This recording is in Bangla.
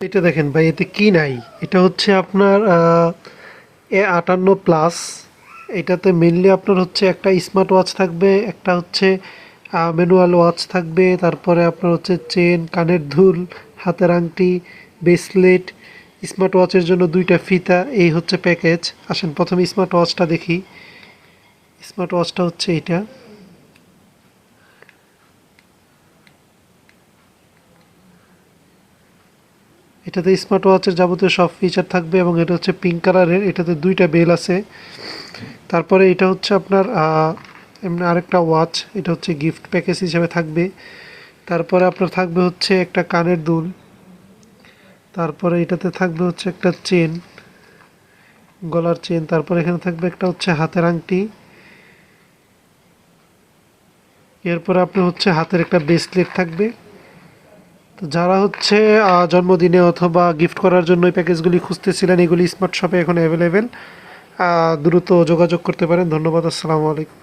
এটা দেখেন ভাই, এতে কি নাই? এটা হচ্ছে আপনার এ আটান্ন প্লাস এটাতে মেনলি আপনার হচ্ছে একটা স্মার্ট ওয়াচ থাকবে, একটা হচ্ছে ম্যানুয়াল ওয়াচ থাকবে, তারপরে আপনার হচ্ছে চেন কানের দুল হাতের আংটি ব্রেসলেট স্মার্ট ওয়াচের জন্য দুইটা ফিতা এই হচ্ছে প্যাকেজ আসেন, প্রথমে স্মার্ট ওয়াচটা দেখি। স্মার্ট ওয়াচটা হচ্ছে এটা। এটাতে স্মার্ট ওয়াচের যাবতীয় সব ফিচার থাকবে এবং এটা হচ্ছে পিঙ্ক কালারের এটাতে দুইটা বেল আছে। তারপরে এটা হচ্ছে আপনার এমনি আরেকটা ওয়াচ এটা হচ্ছে গিফট প্যাকেজ হিসেবে থাকবে। তারপরে আপনার থাকবে হচ্ছে একটা কানের দুল। তারপরে এটাতে থাকবে হচ্ছে একটা চেন গলার চেন তারপরে এখানে থাকবে একটা হচ্ছে হাতের আংটি। এরপরে আপনার হচ্ছে হাতের একটা ব্রেসলেট থাকবে। যারা হচ্ছে জন্মদিনে অথবা গিফট করার জন্য প্যাকেজগুলি খুঁজতেছিলেন, এগুলি স্মার্ট শপে এখন অ্যাভেলেবেল দ্রুত যোগাযোগ করতে পারেন। ধন্যবাদ, আসসালামু আলাইকুম।